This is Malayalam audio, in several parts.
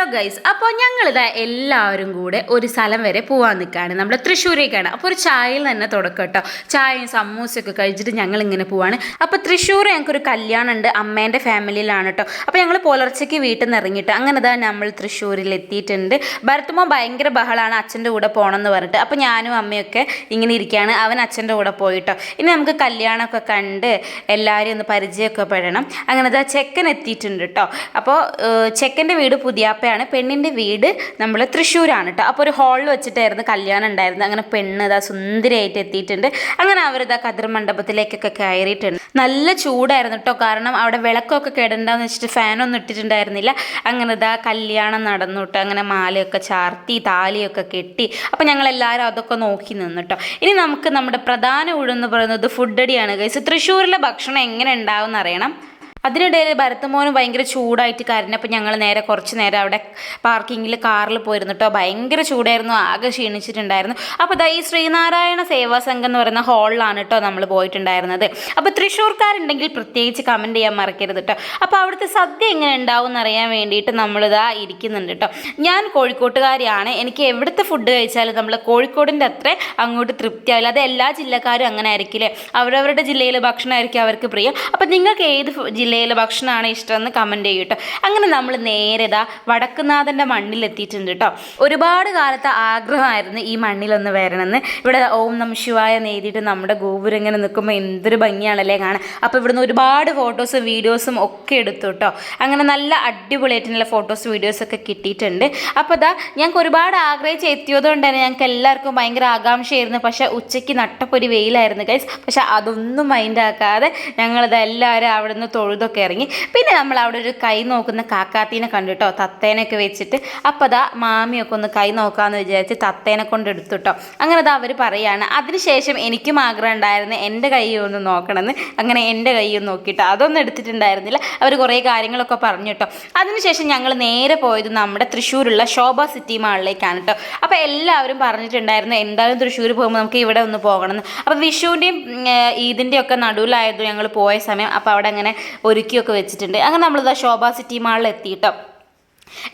ഹലോ ഗൈസ് അപ്പോൾ ഞങ്ങളിതാ എല്ലാവരും കൂടെ ഒരു സ്ഥലം വരെ പോകാൻ നിൽക്കുകയാണ് നമ്മൾ തൃശ്ശൂരേക്കാണ്. അപ്പോൾ ഒരു ചായയിൽ തന്നെ തുടക്കം കേട്ടോ. ചായയും സമൂസയൊക്കെ കഴിച്ചിട്ട് ഞങ്ങൾ ഇങ്ങനെ പോവാണ്. അപ്പോൾ തൃശ്ശൂർ ഞങ്ങൾക്കൊരു കല്യാണം ഉണ്ട് അമ്മേന്റെ ഫാമിലിയിലാണ് കേട്ടോ. അപ്പോൾ ഞങ്ങൾ പുലർച്ചയ്ക്ക് വീട്ടിൽ നിന്ന് ഇറങ്ങിയിട്ട് അങ്ങനെ ഇതാ നമ്മൾ തൃശ്ശൂരിൽ എത്തിയിട്ടുണ്ട്. ഭരത്തുമോ ഭയങ്കര ബഹളമാണ് അച്ഛന്റെ കൂടെ പോകണം എന്ന് പറഞ്ഞിട്ട്. അപ്പോൾ ഞാനും അമ്മയൊക്കെ ഇങ്ങനെ ഇരിക്കുകയാണ്. അവൻ അച്ഛന്റെ കൂടെ പോയിട്ടോ. ഇനി നമുക്ക് കല്യാണമൊക്കെ കണ്ട് എല്ലാവരെയും ഒന്ന് പരിചയമൊക്കെ പെടണം. അങ്ങനെ ഇതാ ചെക്കൻ എത്തിയിട്ടുണ്ട് കേട്ടോ. അപ്പോൾ ചെക്കന്റെ വീട് പുതിയാപ്പയാണ് പെണ്ണിന്റെ വീട് നമ്മൾ തൃശ്ശൂരാണ് കേട്ടോ അപ്പോൾ ഒരു ഹാളിൽ വെച്ചിട്ടായിരുന്നു കല്യാണം ഉണ്ടായിരുന്നത്. അങ്ങനെ പെണ്ണ് ഇതാ സുന്ദരിയായിട്ട് എത്തിയിട്ടുണ്ട്. അങ്ങനെ അവരിതാ കതിർ മണ്ഡപത്തിലേക്കൊക്കെ കയറിയിട്ടുണ്ട്. നല്ല ചൂടായിരുന്നു കേട്ടോ കാരണം അവിടെ വിളക്കൊക്കെ കേടണ്ടെന്ന് വെച്ചിട്ട് ഫാനൊന്നും ഇട്ടിട്ടുണ്ടായിരുന്നില്ല. അങ്ങനെ ഇതാ കല്യാണം നടന്നു കേട്ടോ അങ്ങനെ മാലയൊക്കെ ചാർത്തി താലിയൊക്കെ കെട്ടി. അപ്പോൾ ഞങ്ങളെല്ലാവരും അതൊക്കെ നോക്കി നിന്നു കേട്ടോ ഇനി നമുക്ക് നമ്മുടെ പ്രധാന ഊഴെന്ന് പറയുന്നത് ഫുഡടിയാണ് ഗൈസ് തൃശ്ശൂരിലെ ഭക്ഷണം എങ്ങനെ ഉണ്ടാവും എന്നറിയണം അതിനിടയിൽ ഭരത്തമോന് ഭയങ്കര ചൂടായിട്ട് കരഞ്ഞപ്പോൾ ഞങ്ങൾ നേരെ കുറച്ച് നേരം അവിടെ പാർക്കിങ്ങിൽ കാറിൽ പോയിരുന്നിട്ടോ ഭയങ്കര ചൂടായിരുന്നു. ആകെ ക്ഷീണിച്ചിട്ടുണ്ടായിരുന്നു. അപ്പോൾ ദാ ഈ ശ്രീനാരായണ സേവാ സംഘം എന്ന് പറയുന്ന ഹാളിലാണ് കേട്ടോ നമ്മൾ പോയിട്ടുണ്ടായിരുന്നത്. അപ്പോൾ തൃശ്ശൂർക്കാരുണ്ടെങ്കിൽ പ്രത്യേകിച്ച് കമന്റ് ചെയ്യാൻ മറക്കരുത് കേട്ടോ അപ്പോൾ അവിടുത്തെ സദ്യ എങ്ങനെ ഉണ്ടാവും എന്നറിയാൻ വേണ്ടിയിട്ട് നമ്മളിതാ ഇരിക്കുന്നുണ്ട് കേട്ടോ ഞാൻ കോഴിക്കോട്ടുകാരിയാണ്. എനിക്ക് എവിടുത്തെ ഫുഡ് കഴിച്ചാലും നമ്മൾ കോഴിക്കോടിന്റെ അത്ര അങ്ങോട്ട് തൃപ്തിയാവില്ല. അത് എല്ലാ ജില്ലക്കാരും അങ്ങനെ ആയിരിക്കില്ലേ? അവരവരുടെ ജില്ലയിലെ ഭക്ഷണമായിരിക്കും അവർക്ക് പ്രിയം. അപ്പോൾ നിങ്ങൾക്ക് ഏത് ഫു- ജില്ലയിലെ ഭക്ഷണമാണ് ഇഷ്ടമെന്ന് കമന്റ് ചെയ്യും കേട്ടോ അങ്ങനെ നമ്മൾ നേരെ ഇതാ വടക്കുനാഥന്റെ മണ്ണിലെത്തിയിട്ടുണ്ട് കേട്ടോ ഒരുപാട് കാലത്തെ ആഗ്രഹമായിരുന്നു ഈ മണ്ണിലൊന്ന് വരണമെന്ന്. ഇവിടെ ഓം നം ശിവായ നേടിയിട്ട് നമ്മുടെ ഗോപുരം ഇങ്ങനെ നിൽക്കുമ്പോൾ എന്തൊരു ഭംഗിയാണല്ലേ കാണാൻ. അപ്പോൾ ഇവിടുന്ന് ഒരുപാട് ഫോട്ടോസും വീഡിയോസും ഒക്കെ എടുത്തു കേട്ടോ അങ്ങനെ നല്ല അടിപൊളിയായിട്ടുള്ള ഫോട്ടോസ് വീഡിയോസൊക്കെ കിട്ടിയിട്ടുണ്ട്. അപ്പോൾ ഇതാ ഞങ്ങൾക്ക് ഒരുപാട് ആഗ്രഹിച്ച് എത്തിയതുകൊണ്ട് തന്നെ ഞങ്ങൾക്ക് എല്ലാവർക്കും ഭയങ്കര ആകാംക്ഷയായിരുന്നു. പക്ഷേ ഉച്ചയ്ക്ക് നട്ടപ്പൊരു വെയിലായിരുന്നു ഗൈസ് പക്ഷേ അതൊന്നും മൈൻഡാക്കാതെ ഞങ്ങളിത് എല്ലാവരും അവിടെ നിന്ന് തൊഴുതൊക്കെ ഇറങ്ങി. പിന്നെ നമ്മൾ അവിടെ ഒരു കൈ നോക്കുന്ന കാക്കാത്തീനെ കണ്ടിട്ടോ തത്തേനൊക്കെ വെച്ചിട്ട്. അപ്പോൾ അതാ മാമിയൊക്കെ ഒന്ന് കൈ നോക്കാമെന്ന് വിചാരിച്ച് തത്തേനെ കൊണ്ട് എടുത്തുട്ടോ അങ്ങനെ അതാ അവർ പറയുകയാണ് അതിനുശേഷം എനിക്കും ആഗ്രഹം ഉണ്ടായിരുന്നു എന്റെ കൈ ഒന്ന് നോക്കണമെന്ന്. അങ്ങനെ എന്റെ കൈ ഒന്ന് നോക്കിയിട്ട് അതൊന്നും എടുത്തിട്ടുണ്ടായിരുന്നില്ല. അവർ കുറേ കാര്യങ്ങളൊക്കെ പറഞ്ഞു കേട്ടോ അതിനുശേഷം ഞങ്ങൾ നേരെ പോയത് നമ്മുടെ തൃശ്ശൂരുള്ള ശോഭ സിറ്റി മാളിലേക്കാണ് കേട്ടോ അപ്പോൾ എല്ലാവരും പറഞ്ഞിട്ടുണ്ടായിരുന്നു എന്തായാലും തൃശ്ശൂർ പോകുമ്പോൾ നമുക്ക് ഇവിടെ ഒന്ന് പോകണമെന്ന്. അപ്പോൾ വിഷുവിന്റെയും ഈദിന്റെയും ഒക്കെ നടുവിലായിരുന്നു ഞങ്ങൾ പോയ സമയം. അപ്പോൾ അവിടെ അങ്ങനെ ഒരുക്കിയൊക്കെ വെച്ചിട്ടുണ്ട്. അങ്ങനെ നമ്മളിതാ ശോഭ സിറ്റി മാളിൽ എത്തിയിട്ടോ.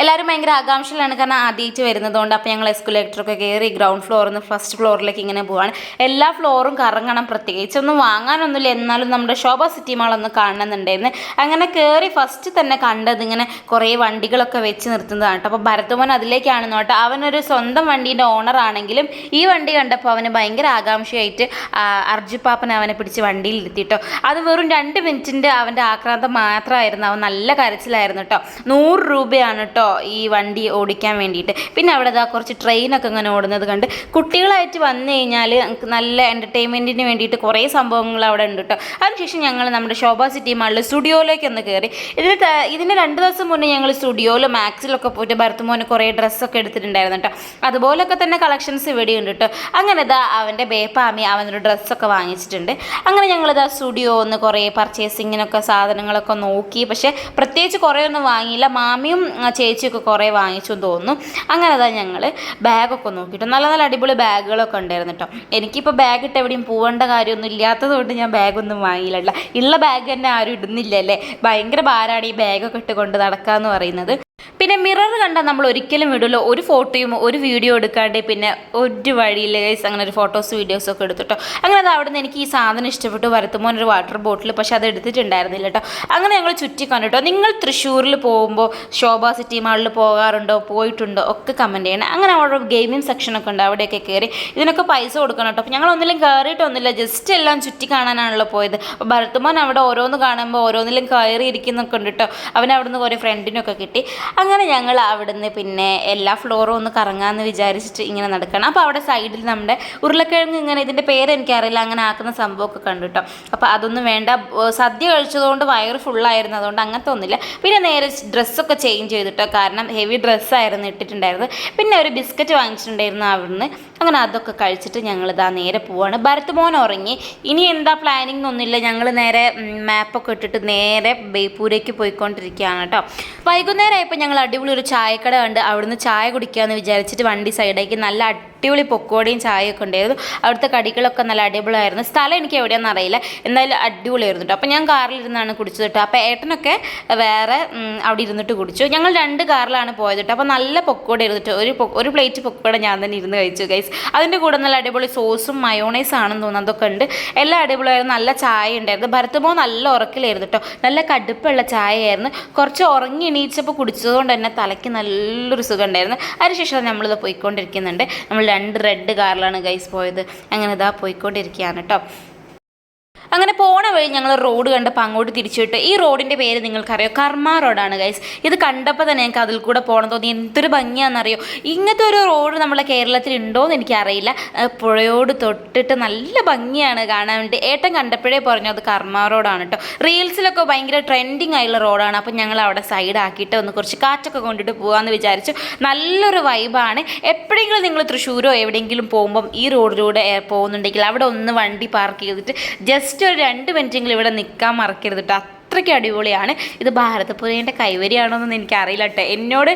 എല്ലാവരും ഭയങ്കര ആകാംക്ഷയിലാണ്. കാരണം ആദ്യമായിട്ട് വരുന്നതുകൊണ്ട് അപ്പോൾ ഞങ്ങൾ എസ്കുലേറ്ററൊക്കെ കയറി ഗ്രൗണ്ട് ഫ്ലോറിൽ നിന്ന് ഫസ്റ്റ് ഫ്ലോറിലേക്ക് ഇങ്ങനെ പോവാണ്. എല്ലാ ഫ്ലോറും കറങ്ങണം. പ്രത്യേകിച്ച് ഒന്നും വാങ്ങാനൊന്നുമില്ല. എന്നാലും നമ്മുടെ ശോഭ സിറ്റി മാൾ ഒന്ന് കാണണമെന്നുണ്ടായിരുന്നു. അങ്ങനെ കയറി ഫസ്റ്റ് തന്നെ കണ്ടത് ഇങ്ങനെ കുറേ വണ്ടികളൊക്കെ വെച്ച് നിർത്തുന്നതാണ് കേട്ടോ. അപ്പോൾ ഭരതമോൻ അതിലേക്കാണ് നോട്ടോ. അവനൊരു സ്വന്തം വണ്ടീന്റെ ഓണർ ആണെങ്കിലും ഈ വണ്ടി കണ്ടപ്പോൾ അവന് ഭയങ്കര ആകാംക്ഷയായിട്ട് അർജു അർജുപ്പാപ്പൻ അവനെ പിടിച്ച് വണ്ടിയിൽ ഇരുത്തിട്ടോ. അത് വെറും രണ്ട് മിനിറ്റിന്റെ അവന്റെ ആക്രാന്തം മാത്രമായിരുന്നു. അവൻ നല്ല കരച്ചിലായിരുന്നു കേട്ടോ. നൂറ് രൂപയാണ് കേട്ടോ ഈ വണ്ടി ഓടിക്കാൻ വേണ്ടിയിട്ട്. പിന്നെ അവിടെ ഇതാ കുറച്ച് ട്രെയിനൊക്കെ ഇങ്ങനെ ഓടുന്നത് കണ്ട് കുട്ടികളായിട്ട് വന്നു കഴിഞ്ഞാൽ നല്ല എന്റർടൈൻമെന്റിന് വേണ്ടിയിട്ട് കുറേ സംഭവങ്ങൾ അവിടെ ഉണ്ട് കേട്ടോ അതിനുശേഷം ഞങ്ങൾ നമ്മുടെ ശോഭ സിറ്റി മാളിൽ സ്റ്റുഡിയോയിലേക്ക് ഒന്ന് കയറി ഇതിന് ഇതിന് രണ്ട് ദിവസം മുന്നേ ഞങ്ങൾ സ്റ്റുഡിയോയിൽ മാക്സിലൊക്കെ പോയിട്ട് ഭരത്തുമോന് കുറേ ഡ്രസ്സൊക്കെ എടുത്തിട്ടുണ്ടായിരുന്നു കേട്ടോ അതുപോലൊക്കെ തന്നെ കളക്ഷൻസ് ഇവിടെ ഉണ്ട് കേട്ടോ അങ്ങനെ ഇതാ അവന്റെ ബേപ്പാമി അവനൊരു ഡ്രസ്സൊക്കെ വാങ്ങിച്ചിട്ടുണ്ട്. അങ്ങനെ ഞങ്ങളിതാ സ്റ്റുഡിയോ ഒന്ന് കുറേ പർച്ചേസിങ്ങിനൊക്കെ സാധനങ്ങളൊക്കെ നോക്കി. പക്ഷേ പ്രത്യേകിച്ച് കുറേ ഒന്നും വാങ്ങിയില്ല. മാമിയും ചേച്ചിയൊക്കെ കുറേ വാങ്ങിച്ചു തോന്നുന്നു. അങ്ങനെ അതാ ഞങ്ങൾ ബാഗൊക്കെ നോക്കിയിട്ട്. നല്ല നല്ല അടിപൊളി ബാഗുകളൊക്കെ ഉണ്ടായിരുന്നു കേട്ടോ. എനിക്കിപ്പോൾ ബാഗ് ഇട്ട് എവിടെയും പോകേണ്ട കാര്യമൊന്നും ഇല്ലാത്തത് കൊണ്ട് ഞാൻ ബാഗൊന്നും വാങ്ങിയില്ല. ഉള്ള ബാഗ് തന്നെ ആരും ഇടുന്നില്ലല്ലേ ഭയങ്കര ഭാരമാണ് ഈ ബാഗൊക്കെ ഇട്ട് കൊണ്ട് നടക്കുക എന്ന് പറയുന്നത്. പിന്നെ മിറർ കണ്ടാൽ നമ്മൾ ഒരിക്കലും വിടില്ല ഒരു ഫോട്ടോയും ഒരു വീഡിയോ എടുക്കാണ്ട് പിന്നെ ഒരു വഴിയിൽ ഗൈസ് അങ്ങനെ ഒരു ഫോട്ടോസ് വീഡിയോസ് ഒക്കെ എടുത്തിട്ടോ. അങ്ങനെ അത് അവിടെ നിന്ന് എനിക്ക് ഈ സാധനം ഇഷ്ടപ്പെട്ടു. വരുത്തുമ്പോൾ ഒരു വാട്ടർ ബോട്ടിൽ പക്ഷെ അത് എടുത്തിട്ടുണ്ടായിരുന്നില്ല കേട്ടോ അങ്ങനെ ഞങ്ങൾ ചുറ്റി കണ്ടിട്ടോ. നിങ്ങൾ തൃശ്ശൂരിൽ പോകുമ്പോൾ ശോഭ സിറ്റി മാളിൽ പോകാറുണ്ടോ പോയിട്ടുണ്ടോ? ഒക്കെ കമന്റ് ചെയ്യണം. അങ്ങനെ അവിടെ ഗെയിമിംഗ് സെക്ഷനൊക്കെ ഉണ്ട്. അവിടെയൊക്കെ കയറി ഇതിനൊക്കെ പൈസ കൊടുക്കണം കേട്ടോ അപ്പോൾ ഞങ്ങൾ ഒന്നിലും കയറിയിട്ടൊന്നുമില്ല ജസ്റ്റ് എല്ലാം ചുറ്റി കാണാനാണല്ലോ പോയത്. അപ്പോൾ ഭരത്തുമോൻ അവിടെ ഓരോന്ന് കാണുമ്പോൾ ഓരോന്നിലും കയറി ഇരിക്കുന്നൊക്കെ ഉണ്ട് കേട്ടോ അവൻ അവിടെ നിന്ന് കുറേ ഫ്രണ്ടിനൊക്കെ കിട്ടി. അങ്ങനെ ഞങ്ങൾ അവിടുന്ന് പിന്നെ എല്ലാ ഫ്ലോറും ഒന്ന് കറങ്ങാമെന്ന് വിചാരിച്ചിട്ട് ഇങ്ങനെ നടക്കണം. അപ്പോൾ അവിടെ സൈഡിൽ നമ്മുടെ ഉരുളക്കിഴങ്ങ് ഇങ്ങനെ ഇതിന്റെ പേര് എനിക്കറിയില്ല. അങ്ങനെ ആക്കുന്ന സംഭവമൊക്കെ കണ്ടു അപ്പോൾ അതൊന്നും വേണ്ട. സദ്യ കഴിച്ചതുകൊണ്ട് വയറ് ഫുള്ളായിരുന്നു അതുകൊണ്ട് അങ്ങനത്തെ ഒന്നുമില്ല. പിന്നെ നേരെ ഡ്രസ്സൊക്കെ ചേഞ്ച് ചെയ്തിട്ടോ. കാരണം ഹെവി ഡ്രസ്സായിരുന്നു ഇട്ടിട്ടുണ്ടായിരുന്നത്. പിന്നെ ഒരു ബിസ്ക്കറ്റ് വാങ്ങിച്ചിട്ടുണ്ടായിരുന്നു അവിടുന്ന്. അങ്ങനെ അതൊക്കെ കഴിച്ചിട്ട് ഞങ്ങൾ ഇതാ നേരെ പോവാണ്. ഭരത് മോൻ ഉറങ്ങി. ഇനി എന്താ പ്ലാനിങ് ഒന്നുമില്ല ഞങ്ങൾ നേരെ മാപ്പൊക്കെ ഇട്ടിട്ട് നേരെ ബേപ്പൂരേക്ക് പോയിക്കൊണ്ടിരിക്കുകയാണ് കേട്ടോ വൈകുന്നേരം ആയപ്പോൾ ഞങ്ങൾ അടിപൊളി ഒരു ചായക്കട കണ്ട് അവിടുന്ന് ചായ കുടിക്കുക എന്ന് വിചാരിച്ചിട്ട് വണ്ടി സൈഡേക്ക് നല്ല അടിപൊളി പൊക്കോടയും ചായയൊക്കെ ഉണ്ടായിരുന്നു. അവിടുത്തെ കടികളൊക്കെ നല്ല അടിപൊളിയായിരുന്നു. സ്ഥലം എനിക്ക് എവിടെയാണെന്ന് അറിയില്ല. എന്തായാലും അടിപൊളിയായിരുന്നു കേട്ടോ. അപ്പോൾ ഞാൻ കാറിലിരുന്നാണ് കുടിച്ചത് കേട്ടോ. അപ്പോൾ ഏട്ടനൊക്കെ വേറെ അവിടെ ഇരുന്നിട്ട് കുടിച്ചു. ഞങ്ങൾ രണ്ട് കാറിലാണ് പോയത് കേട്ടോ. അപ്പോൾ നല്ല പൊക്കോട ഇരുന്നിട്ട് ഒരു ഒരു പ്ലേറ്റ് പൊക്കോട ഞാൻ തന്നെ ഇരുന്ന് കഴിച്ചു ഗൈസ് അതിന്റെ കൂടെ നല്ല അടിപൊളി സോസും മയോണൈസ് ആണെന്ന് തോന്നുന്നു. അതൊക്കെ ഉണ്ട്. എല്ലാം അടിപൊളിയായിരുന്നു. നല്ല ചായ ഉണ്ടായിരുന്നു. ഭരത്തുമോ നല്ല ഉറക്കിലായിരുന്നു കേട്ടോ. നല്ല കടുപ്പുള്ള ചായയായിരുന്നു. കുറച്ച് ഉറങ്ങി എണീച്ചപ്പോൾ കുടിച്ചതുകൊണ്ട് തന്നെ തലയ്ക്ക് നല്ലൊരു സുഖം ഉണ്ടായിരുന്നു. അതിനുശേഷം നമ്മളിത് പോയിക്കൊണ്ടിരിക്കുന്നുണ്ട്. നമ്മൾ രണ്ട് റെഡ് കാറിലാണ് ഗൈസ് പോയത്. അങ്ങനെ ഇതാ പോയിക്കൊണ്ടിരിക്കുകയാണ് കേട്ടോ അങ്ങനെ പോണ വഴി ഞങ്ങൾ റോഡ് കണ്ടപ്പോൾ അങ്ങോട്ട് തിരിച്ചുവിട്ട്. ഈ റോഡിന്റെ പേര് നിങ്ങൾക്കറിയോ? കർമ്മ റോഡാണ് ഗൈസ് ഇത് കണ്ടപ്പോൾ തന്നെ ഞങ്ങൾക്ക് അതിൽ കൂടെ പോകണം തോന്നി. എന്തൊരു ഭംഗിയാണെന്നറിയോ? ഇങ്ങനത്തെ ഒരു റോഡ് നമ്മളെ കേരളത്തിൽ ഉണ്ടോയെന്ന് എനിക്കറിയില്ല. പുഴയോട് തൊട്ടിട്ട് നല്ല ഭംഗിയാണ് കാണാൻ വേണ്ടി. ഏട്ടൻ കണ്ടപ്പോഴേ പറഞ്ഞു അത് കർമ്മ റോഡാണ് കേട്ടോ റീൽസിലൊക്കെ ഭയങ്കര ട്രെൻഡിങ് ആയുള്ള റോഡാണ്. അപ്പം ഞങ്ങൾ അവിടെ സൈഡ് ആക്കിയിട്ട് ഒന്ന് കുറച്ച് കാറ്റൊക്കെ കൊണ്ടിട്ട് പോകാമെന്ന് വിചാരിച്ചു. നല്ലൊരു വൈബാണ് എപ്പോഴെങ്കിലും നിങ്ങൾ തൃശ്ശൂരോ എവിടെയെങ്കിലും പോകുമ്പം ഈ റോഡിലൂടെ പോകുന്നുണ്ടെങ്കിൽ അവിടെ ഒന്ന് വണ്ടി പാർക്ക് ചെയ്തിട്ട് ജസ്റ്റ് ഒരു രണ്ട് മിനിറ്റെങ്കിലും ഇവിടെ നിൽക്കാൻ മറക്കരുത് കേട്ടോ അത്രയ്ക്ക് അടിപൊളിയാണ്. ഇത് ഭാരതപ്പുഴേന്റെ കൈവരിയാണോന്നൊന്നും എനിക്കറിയില്ല കേട്ടോ എന്നോട്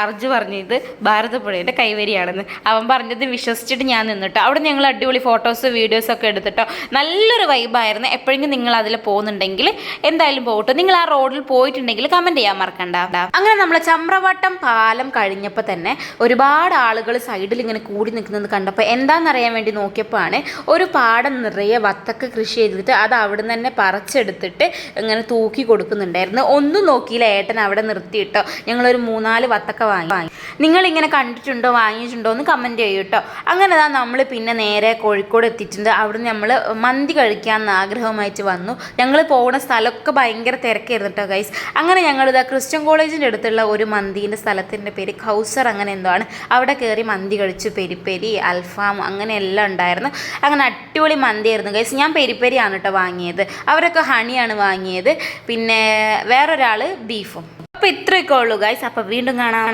അർജു പറഞ്ഞു ഇത് ഭാരതപ്പുഴേന്റെ കൈവരിയാണെന്ന്. അവൻ പറഞ്ഞത് വിശ്വസിച്ചിട്ട് ഞാൻ നിന്നിട്ടോ. അവിടെ ഞങ്ങൾ അടിപൊളി ഫോട്ടോസ് വീഡിയോസ് ഒക്കെ എടുത്തിട്ടോ. നല്ലൊരു വൈബായിരുന്നു എപ്പോഴെങ്കിലും നിങ്ങൾ അതിൽ പോകുന്നുണ്ടെങ്കിൽ എന്തായാലും പോകട്ടെ. നിങ്ങൾ ആ റോഡിൽ പോയിട്ടുണ്ടെങ്കിൽ കമന്റ് ചെയ്യാൻ മറക്കണ്ട. അങ്ങനെ നമ്മൾ ചമ്രവട്ടം പാലം കഴിഞ്ഞപ്പോൾ തന്നെ ഒരുപാട് ആളുകൾ സൈഡിൽ ഇങ്ങനെ കൂടി നിൽക്കുന്നത് കണ്ടപ്പോൾ എന്താണെന്നറിയാൻ വേണ്ടി നോക്കിയപ്പോൾ ആണ് ഒരു പാടം നിറയെ വത്തക്ക കൃഷി ചെയ്തിട്ട് അത് അവിടെ നിന്ന് തന്നെ പറിച്ചെടുത്തിട്ട് ഇങ്ങനെ തൂക്കി കൊടുക്കുന്നുണ്ടായിരുന്നു. ഒന്നും നോക്കിയില്ല ഏട്ടൻ അവിടെ നിർത്തിയിട്ടോ. ഞങ്ങളൊരു മൂന്നാൽ വത്തക്ക വാങ്ങി. വാങ്ങി നിങ്ങളിങ്ങനെ കണ്ടിട്ടുണ്ടോ വാങ്ങിയിട്ടുണ്ടോ എന്ന് കമന്റ് ചെയ്യൂ കേട്ടോ അങ്ങനെ താ നമ്മൾ പിന്നെ നേരെ കോഴിക്കോട് എത്തിയിട്ടുണ്ട്. അവിടുന്ന് നമ്മൾ മന്തി കഴിക്കാമെന്ന് ആഗ്രഹമായിട്ട് വന്നു. ഞങ്ങൾ പോകുന്ന സ്ഥലമൊക്കെ ഭയങ്കര തിരക്കായിരുന്നു കേട്ടോ ഗൈസ് അങ്ങനെ ഞങ്ങളിതാ ക്രിസ്ത്യൻ കോളേജിന്റെ അടുത്തുള്ള ഒരു മന്തിന്റെ സ്ഥലത്തിന്റെ പേര് കൗസർ അങ്ങനെ എന്തോ ആണ്. അവിടെ കയറി മന്തി കഴിച്ചു. പെരിപ്പെരി അൽഫാം അങ്ങനെ എല്ലാം ഉണ്ടായിരുന്നു. അങ്ങനെ അടിപൊളി മന്തിയായിരുന്നു ഗൈസ് ഞാൻ പെരിപ്പെരിയാണ് കേട്ടോ വാങ്ങിയത്. അവരൊക്കെ ഹണിയാണ് വാങ്ങിയത്. പിന്നെ വേറൊരാൾ ബീഫും. അപ്പോൾ ഇത്രയൊക്കെ ഉള്ളൂ ഗൈസ് അപ്പോൾ വീണ്ടും കാണാം.